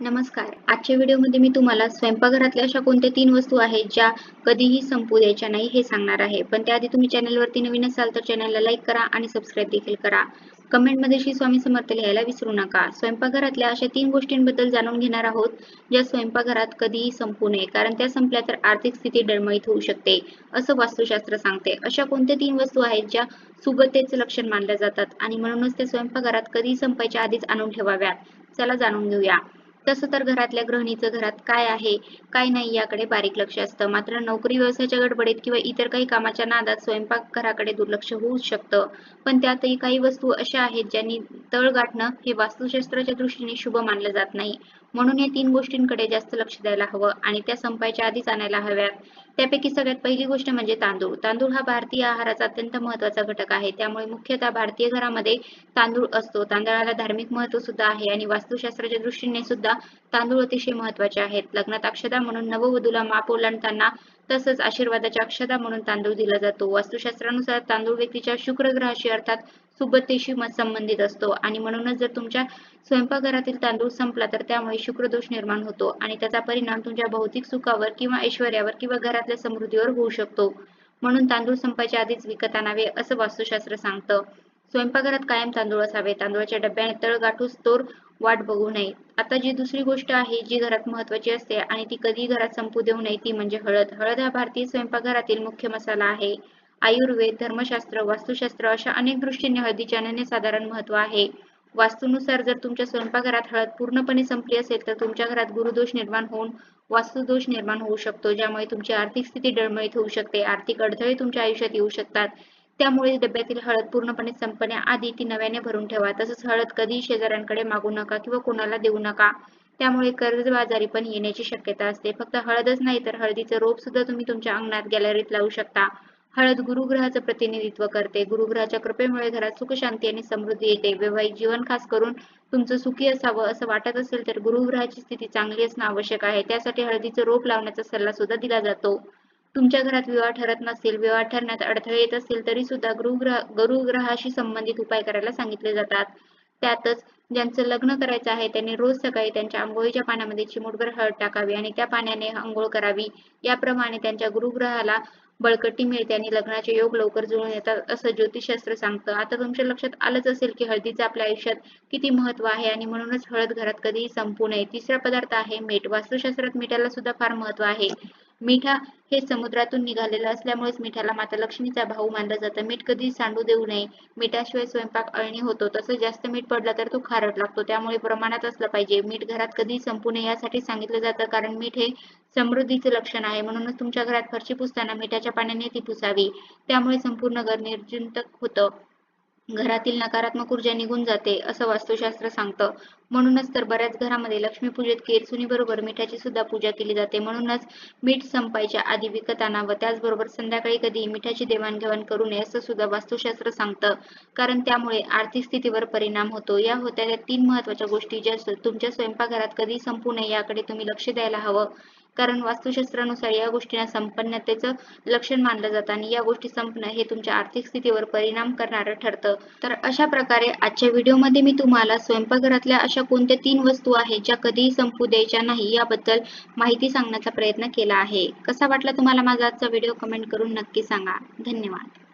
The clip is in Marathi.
नमस्कार. आजच्या व्हिडिओमध्ये मी तुम्हाला स्वयंपाकघरातल्या अशा कोणत्या तीन वस्तू आहेत ज्या कधीही संपू द्यायच्या नाही हे सांगणार आहे. पण त्याआधी तुम्ही चॅनलवरती नवीन असाल तर चॅनलला लाईक करा आणि सबस्क्राईब देखील करा. कमेंटमध्ये श्री स्वामी समर्थ लिहायला विसरू नका. स्वयंपाकघरातल्या अशा तीन गोष्टींबद्दल जाणून घेणार आहोत ज्या स्वयंपाकघरात कधीही संपू नये कारण त्या संपल्या तर आर्थिक स्थिती डळमळीत होऊ शकते असं वास्तुशास्त्र सांगते. अशा कोणत्या तीन वस्तू आहेत ज्या सुबत्तेचं लक्षण मानल्या जातात आणि म्हणूनच त्या स्वयंपाकघरात कधीही संपायच्या आधीच आणून ठेवाव्यात? चला जाणून घेऊया. तसं तर घरातल्या गृहिणीचं घरात काय आहे काय नाही याकडे बारीक लक्ष असतं. मात्र नोकरी व्यवसायाच्या गडबडीत किंवा इतर काही कामाच्या नादात स्वयंपाक घराकडे दुर्लक्ष होऊ शकतं. पण त्यातही काही वस्तू अशा आहेत ज्यांनी तळ गाठणं हे वास्तुशास्त्राच्या दृष्टीने शुभ मानलं जात नाही. म्हणून या तीन गोष्टींकडे जास्त लक्ष द्यायला हवं आणि त्या संपायच्या आधीच आणायला हव्यात. त्यापैकी सगळ्यात पहिली गोष्ट म्हणजे तांदूळ. तांदूळ हा भारतीय आहाराचा अत्यंत महत्त्वाचा घटक आहे. त्यामुळे मुख्यतः भारतीय घरामध्ये तांदूळ असतो. तांदळाला धार्मिक महत्त्व सुद्धा आहे आणि वास्तुशास्त्राच्या दृष्टीने सुद्धा तांदूळ अतिशय महत्त्वाचे आहेत. लग्नात अक्षदा म्हणून नववधूला माप ओलांडताना तसंच आशीर्वादाच्या अक्षदा म्हणून तांदूळ दिला जातो. वास्तुशास्त्रानुसार तांदूळ व्यक्तीच्या शुक्र ग्रहाशी अर्थात सुबत्तेशी संबंधित असतो आणि म्हणूनच जर तुमच्या स्वयंपाकघरातील तांदूळ संपला तर त्यामुळे शुक्रदोष निर्माण होतो आणि त्याचा परिणाम तुमच्या भौतिक सुखावर किंवा ऐश्वर्यावर किंवा घरातल्या समृद्धीवर होऊ शकतो. म्हणून तांदूळ संपायच्या आधीच विकत आणावे असं वास्तुशास्त्र सांगतं. स्वयंपाकघरात कायम तांदूळ असावे. तांदूळाच्या डब्याने तळ गाठूस तोर वाट बघू नये. आता जी दुसरी गोष्ट आहे जी घरात महत्वाची असते आणि ती कधी घरात संपू देऊ नये ती म्हणजे हळद. हळद हा भारतीय स्वयंपाकघरातील मुख्य मसाला आहे. आयुर्वेद धर्मशास्त्र वास्तुशास्त्र अशा अनेक दृष्टीने हळदीचे अनन्यसाधारण महत्त्व आहे. वास्तूनुसार जर तुमच्या स्वयंपाकघरात हळद पूर्णपणे संपली असेल तर तुमच्या घरात गुरुदोष निर्माण होऊन वास्तुदोष निर्माण होऊ शकतो ज्यामुळे तुमची आर्थिक स्थिती डळमळीत होऊ शकते. आर्थिक अडथळे तुमच्या आयुष्यात येऊ शकतात. त्यामुळे डब्यातील हळद पूर्णपणे संपण्याआधी ती नव्याने भरून ठेवा. तसंच हळद कधी शेजाऱ्यांकडे मागू नका किंवा कोणाला देऊ नका. त्यामुळे कर्जबाजारी पण येण्याची शक्यता असते. फक्त हळदच नाही तर हळदीचं रोप सुद्धा तुम्ही तुमच्या अंगणात गॅलरीत लावू शकता. हळद गुरुग्रहाचं प्रतिनिधित्व करते. गुरुग्रहाच्या कृपेमुळे घरात सुख शांती आणि समृद्धी येते. वैवाहिक जीवन खास करून तुमचं सुखी असावं असं वाटत असेल तर गुरुग्रहाची स्थिती चांगली असणं आवश्यक आहे. त्यासाठी हळदीचं रोप लावण्याचा सल्ला सुद्धा दिला जातो. तुमच्या घरात विवाह ठरत नसेल विवाह ठरण्यात अडथळे येत असतील तरी सुद्धा गुरुग्रह गुरुग्रहाशी संबंधित उपाय करायला सांगितले जातात. त्यातच ज्यांचं लग्न करायचं आहे त्यांनी रोज सकाळी त्यांच्या आंघोळीच्या पाण्यामध्ये चिमूटभर हळद टाकावी आणि त्या पाण्याने आंघोळ करावी. याप्रमाणे त्यांच्या गुरुग्रहाला बळकटी मिळते आणि लग्नाचे योग लवकर जुळून येतात असं ज्योतिषशास्त्र सांगतं. आता तुमच्या लक्षात आलंच असेल की हळदीचं आपल्या आयुष्यात किती महत्त्व आहे आणि म्हणूनच हळद घरात कधीही संपू नये. तिसरा पदार्थ आहे मीठ. वास्तुशास्त्रात मिठाला सुद्धा फार महत्त्व आहे. मिठा हे समुद्रातून निघालेलं असल्यामुळेच मिठाला माता लक्ष्मीचा भाऊ मानलं जातं. मीठ कधी सांडू देऊ नये. मिठाशिवाय स्वयंपाक अळणी होतो. तसंच जास्त मीठ पडलं तर तो खारट लागतो. त्यामुळे प्रमाणात असलं पाहिजे. मीठ घरात कधी संपू नये यासाठी सांगितलं जातं. कारण मीठ हे समृद्धीचं लक्षण आहे. म्हणूनच तुमच्या घरात फरशी पुसताना मिठाच्या पाण्याने ती पुसावी. त्यामुळे संपूर्ण घर निर्जंतक होतं. घरातील नकारात्मक ऊर्जा निघून जाते असं वास्तुशास्त्र सांगतं. म्हणूनच तर बऱ्याच घरामध्ये लक्ष्मीपूजेत केरसुनी बरोबर मिठाची सुद्धा पूजा केली जाते. म्हणूनच मीठ संपायच्या आधी विकत व त्याचबरोबर संध्याकाळी कधी मिठाची देवाणघेवाण करू नये असं सुद्धा वास्तुशास्त्र सांगतं. कारण त्यामुळे आर्थिक स्थितीवर परिणाम होतो. या होत्या त्या तीन महत्त्वाच्या गोष्टी ज्या तुमच्या स्वयंपाकघरात कधी संपू नये याकडे तुम्ही लक्ष द्यायला हवं. कारण वास्तुशास्त्रानुसार या गोष्टींना संपन्नतेचं लक्षण मानलं जातं आणि या गोष्टी संपणं हे तुमच्या आर्थिक स्थितीवर परिणाम करणारं ठरतं. तर अशा प्रकारे आजच्या व्हिडिओमध्ये मी तुम्हाला स्वयंपाकघरातल्या अशा कोणत्या तीन वस्तू आहेत ज्या कधीही संपू द्यायच्या नाही याबद्दल माहिती सांगण्याचा प्रयत्न केला आहे. कसा वाटला तुम्हाला माझा आजचा व्हिडिओ? कमेंट करून नक्की सांगा. धन्यवाद.